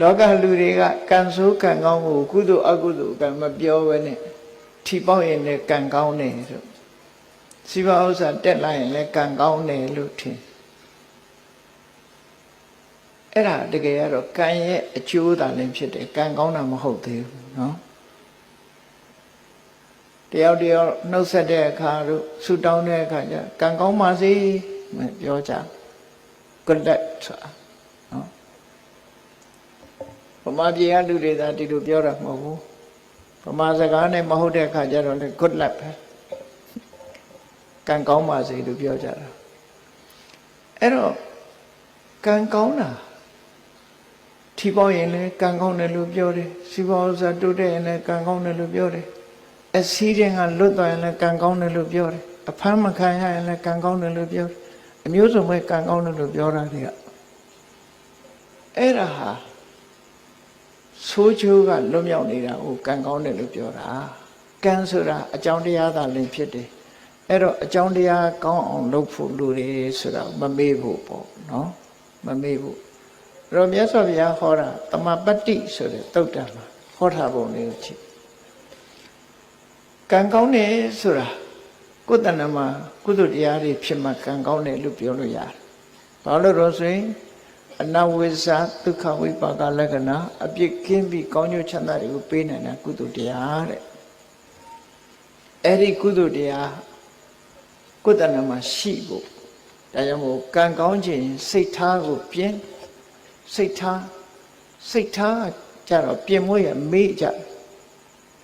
လောကလူတွေကကံဆိုးကံကောင်းကိုကုသိုလ်အကုသိုလ်ကံမပြောဘဲနဲ့ထီပေါက်ရင်လည်းကံကောင်းတယ်ဆိုစီပါဥစ္စာတက်လာရင်လည်းကံကောင်းတယ်လို့ထင်အဲ့ဒါတကယ်ကတော့ကံရဲ့အကျိုးသာလည်းဖြစ်တယ်ကံကောင်းတာမဟုတ်သေးဘူးเนาะတယောက်တယောက်နှုတ်ဆက်တဲ့အခါတို့ဆူတောင်းတဲ့အခါကျကံကောင်းပါစေမပြောကြ good luck ဆိုတာနော် ဗမာပြည်ကလူတွေသာဒီလိုပြောတာမဟုတ်ဘူးဗမာစကားနဲ့မဟုတ်တဲ့အခါကျတော့လေ good luck ပဲကံကောင်းပါစေလို့ပြောကြတာအဲ့တော့ကံကောင်းတာထီပေါရင်လည်းကံကောင်းတယ်လို့ပြောတယ်စီပေါဥစ္စာတိုးတဲ့ရင်လည်းကံကောင်းတယ်လို့ပြောတယ်အစည်းတဲ့ကလွတ်သွားရင်လည်းကံကောင်းတယ်လို့ပြောတယ်အဖမ်းမခံရရင်လည်းကံကောင်းတယ်လို့ပြောတယ်အမျိုးစုံပဲကံကောင်းတယ်လို့ပြောတာတွေကအဲ့ဒါဟာ ဆိုးချိုးကလွတ်မြောက်နေတာကိုကံကောင်းတယ်လို့ပြောတာကံဆိုတာအကြောင်းတရားသာလင်ဖြစ်တယ်အဲ့တော့အကြောင်းတရားကောင်းအောင်လုပ်ဖို့လူတွေဆိုတာမမေ့ဖို့ပေါ့နော်မမေ့ဖို့အဲ့တော့မြတ်စွာဘုရားဟောတာတမပတ္တိဆိုတဲ့တုတ်တံမှာဟောထားပုံလေးကိုကြည့်ကံကောင်းတယ်ဆိုတာကိုယ်တဏ္ဍမှာကုသတရားတွေဖြစ်မှကံကောင်းတယ်လို့ပြောလို့ရတယ်ဘာလို့လဲဆိုရင် အနဝိဇ္ဇဒုက္ခဝိပါကလက္ခဏာအပြစ်ကင်းပြီးကောင်းကျိုးချမ်းသာတွေကိုပေးနိုင်တာကုသိုလ်တရားတဲ့အဲ့ဒီကုသိုလ်တရားကိုယ်တဏ္ဍမှာရှိဖို့ဒါကြောင့်မို့ကံကောင်းခြင်းစိတ်ထားကိုပြင်းစိတ်ထားစိတ်ထားကြတော့ပြင်မွေးရမေ့ကြ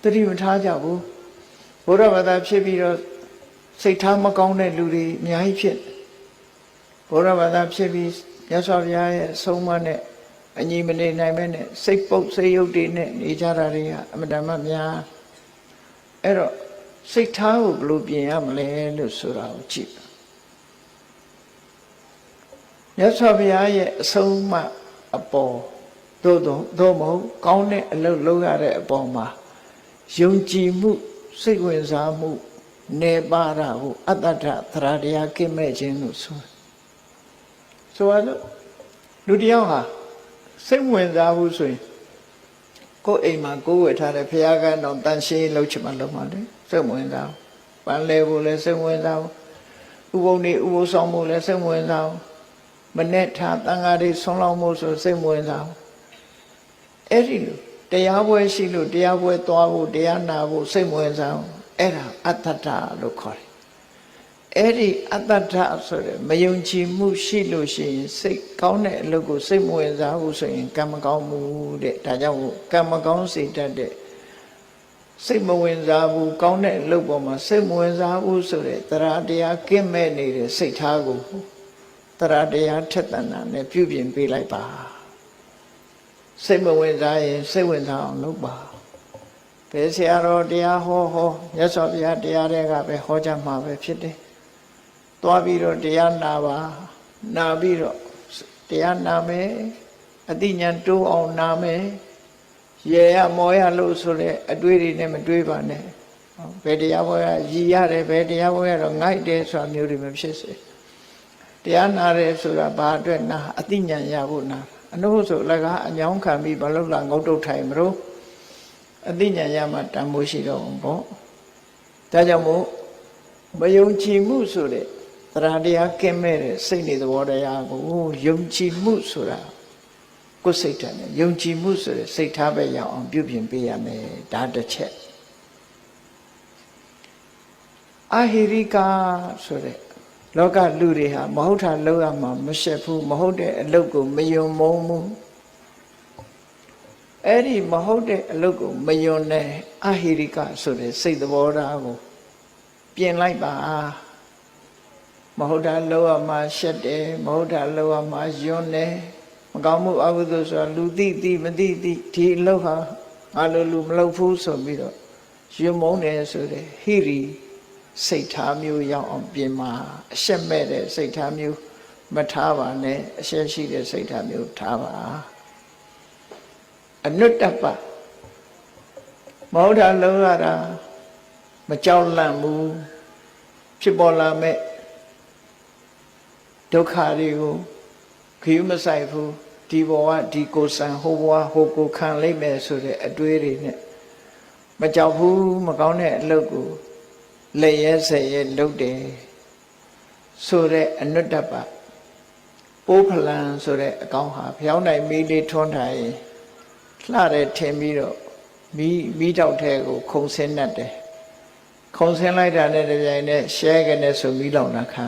တတိမထားကြဘူးဘုရားဘာသာဖြစ်ပြီးတော့စိတ်ထားမကောင်းတဲ့လူတွေအများကြီးဖြစ်ဘုရားဘာသာဖြစ်ပြီး မြတ်စွာဘုရားရဲ့အဆုံးအမနဲ့အညီမနေနိုင်ပဲနဲ့စိတ်ပုတ်စိတ်ရုပ်တွေနဲ့နေကြတာတွေကအမတန်မှများအဲ့တော့စိတ်ထားကိုဘယ်လိုပြင်ရမလဲလို့ဆိုတာကိုကြည့်မြတ်စွာဘုရားရဲ့အဆုံးအမအပေါ်သို့တော့သို့မဟုတ်ကောင်းတဲ့အလုပ်လုပ်ရတဲ့အပေါ်မှာယုံကြည်မှုစိတ်ဝင်စားမှုနေပါတာကိုအတ္တထသရတရားကိမဲ့ခြင်းလို့ဆိုတယ် ဆိုရလို့လူတစ်ယောက်ဟာစိတ်ဝင်စားဘူးဆိုရင်ကိုယ်အိမ်မှာကိုယ်ဝယ်ထားတဲ့ဖျားကန်းတော့တန်ရှင်းလုပ်ချင်မှလုပ်မှလေစိတ်ဝင်စားဘူးပန်းလဲဖို့လည်းစိတ်ဝင်စားဘူးဥပုံနေဥပုံဆောင်ဖို့လည်းစိတ်ဝင်စားဘူးမနဲ့ထားတန်ဃာတွေဆွမ်းလောင်းဖို့ဆိုစိတ်ဝင်စားဘူးအဲ့ဒီလိုတရားပွဲရှိလို့တရားပွဲသွားဖို့တရားနာဖို့စိတ်ဝင်စားဘူးအဲ့ဒါအတ္တတလို့ခေါ်တယ် အဲ့ဒီအတ္တထဆိုတဲ့မယုံကြည်မှုရှိလို့ရှိရင်စိတ်ကောင်းတဲ့အလုပ်ကိုစိတ်မဝင်စားဘူးဆိုရင်ကံမကောင်းဘူးတဲ့ဒါကြောင့်ကံမကောင်းစေတတ်တဲ့စိတ်မဝင်စားဘူးကောင်းတဲ့အလုပ်ပေါ်မှာစိတ်မဝင်စားဘူးဆိုတဲ့တရားတရားကင်းမဲ့နေတဲ့စိတ်ထားကိုတရားတရားထက်သန်တာနဲ့ပြုပြင်ပေးလိုက်ပါစိတ်မဝင်စားရင်စိတ်ဝင်စားအောင်လုပ်ပါဘယ်ဆရာတော်တရားဟောဟောမြတ်စွာဘုရားတရားတွေကပဲဟောကြမှာပဲဖြစ်တယ် သွားပြီးတော့တရားနာပါနာပြီးတော့တရားနာမယ်အတိညာဏ်တိုးအောင်နာမယ်ရေရမောရလို့ဆိုတဲ့အတွေးတွေနဲ့မတွေးပါနဲ့ဘယ်တရားပွဲကရည်ရတယ်ဘယ်တရားပွဲကတော့ငိုက်တယ်ဆိုတာမျိုးတွေမဖြစ်စေတရားနာတယ်ဆိုတာဘာအတွက်နာအတိညာဏ်ရဖို့နာအနုဆိုလကားအညောင်းခံပြီးမလုပ်လာငုတ်တုတ်ထိုင်မလို့အတိညာဏ်ရမှတန်ဖိုးရှိတော့ဘူးပေါ့ဒါကြောင့်မို့မယုံကြည်မှုဆိုတဲ့ တရားတရားကင်းမဲ့တဲ့စိတ်နေသဘောတရားကိုယုံကြည်မှုဆိုတာကိုယ်စိတ်ဓာတ်နဲ့ယုံကြည်မှုဆိုတဲ့စိတ်ထားပဲရအောင်ပြုပြင်ပေးရမယ်ဒါတစ်ချက်အဟိရိကာဆိုတဲ့လောကလူတွေဟာမဟုတ်တာလောက်ရမှာမရှက်ဘူးမဟုတ်တဲ့အလုပ်ကိုမယုံမုံဘူးအဲ့ဒီမဟုတ်တဲ့အလုပ်ကိုမယုံတဲ့အဟိရိကဆိုတဲ့စိတ်သဘောထားကိုပြင်လိုက်ပါ မဟုတ်တာလောရမှာရှက်တယ်မဟုတ်တာလောရမှာယွန်းတယ်မကောင်းမှုအကုသိုလ်ဆိုတာလူသိသိမသိသိဒီအလုပ်ဟာငါလိုလူမလုပ်ဘူးဆိုပြီးတော့ယွန်းမုန်းတယ်ဆိုတဲ့ဟိရိစိတ်ထားမျိုးရောက်အောင်ပြင်မှာအရှက်မဲ့တဲ့စိတ်ထားမျိုးမထားပါနဲ့အရှက်ရှိတဲ့စိတ်ထားမျိုးထားပါအနုတ္တပမဟုတ်တာလောရတာမကြောက်လန့်ဘူးဖြစ်ပေါ်လာမဲ့ ဒုက္ခတွေကိုခယူးမဆိုင်ဘူးဒီဘဝဒီကိုယ်ဆံဟိုဘဝဟိုကိုခံလိုက်မယ်ဆိုတဲ့အတွေးတွေနဲ့မကြောက်ဘူးမကောင်းတဲ့အလုပ်ကိုလက်ရဲဆဲရဲလုပ်တယ်ဆိုတဲ့အနုတ္တပပိုးဖလန်ဆိုတဲ့အကောင်ဟာဖျောင်းနိုင်မီးလေးထွန်းထားရင်လှတယ်ထင်ပြီးတော့မီးမီးတောက်ထဲကိုခုံဆင်းတတ်တယ်ခုံဆင်းလိုက်တာနဲ့တပြိုင်နက်ရှဲကနေဆိုမီးလောင်တာခံ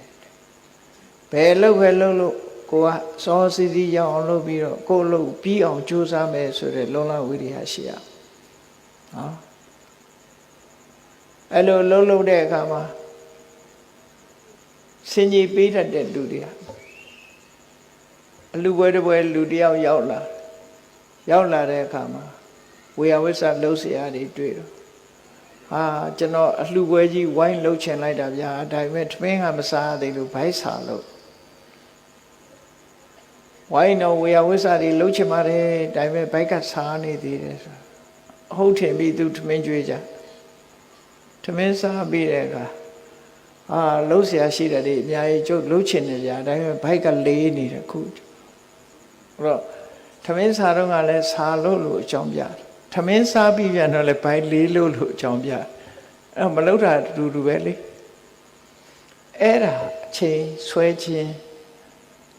ဘယ်လို့ပဲလို့လို့ကိုကစောစီစီရောက်အောင်လုပ်ပြီးတော့ကိုယ်လို့ပြီးအောင်ကြိုးစားမယ်ဆိုတဲ့လုံလဝိရိယရှိရနော်အဲ့လိုလုံးလုံးတဲ့အခါမှာစင်ကြီးပေးတတ်တဲ့လူတွေအလူပွဲတစ်ပွဲလူတယောက်ရောက်လာရောက်လာတဲ့အခါမှာဝေယဝိဆလှုပ်เสียတွေတွေ့တော့ဟာကျွန်တော်အလှပွဲကြီးဝိုင်းလှုပ်ချင်လိုက်တာဗျာဒါပေမဲ့ထမင်းကမစားသေးလို့ဘိုက်စာလို့ ဝိုင်းတော့ဝေယဝိဆတွေလှုပ်ချင်ပါတယ်ဒါပေမဲ့ဘိုက်ကစားနေသေးတယ်ဆိုဟုတ်ထင်ပြီးသူထမင်းကြွေးကြထမင်းစားပြီးတဲ့အခါအာလှုပ်เสียရှိတယ်ဒီအများကြီးကျုပ်လှုပ်ချင်တယ်ဗျာဒါပေမဲ့ဘိုက်ကလေးနေတယ်ခုအဲ့တော့ထမင်းစားတော့ကလည်းစားလို့လို့အကြောင်းပြတယ်ထမင်းစားပြီးပြန်တော့လည်းဘိုက်လေးလို့လို့အကြောင်းပြတယ်အဲ့တော့မလှုပ်တာတူတူပဲလေအဲ့ဒါအချိန်ဆွဲခြင်း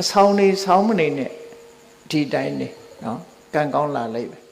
အဆောင်နေဆောင်းမနေနဲ့ဒီတိုင်းနေနော်ကံကောင်းလာလိမ့်မယ်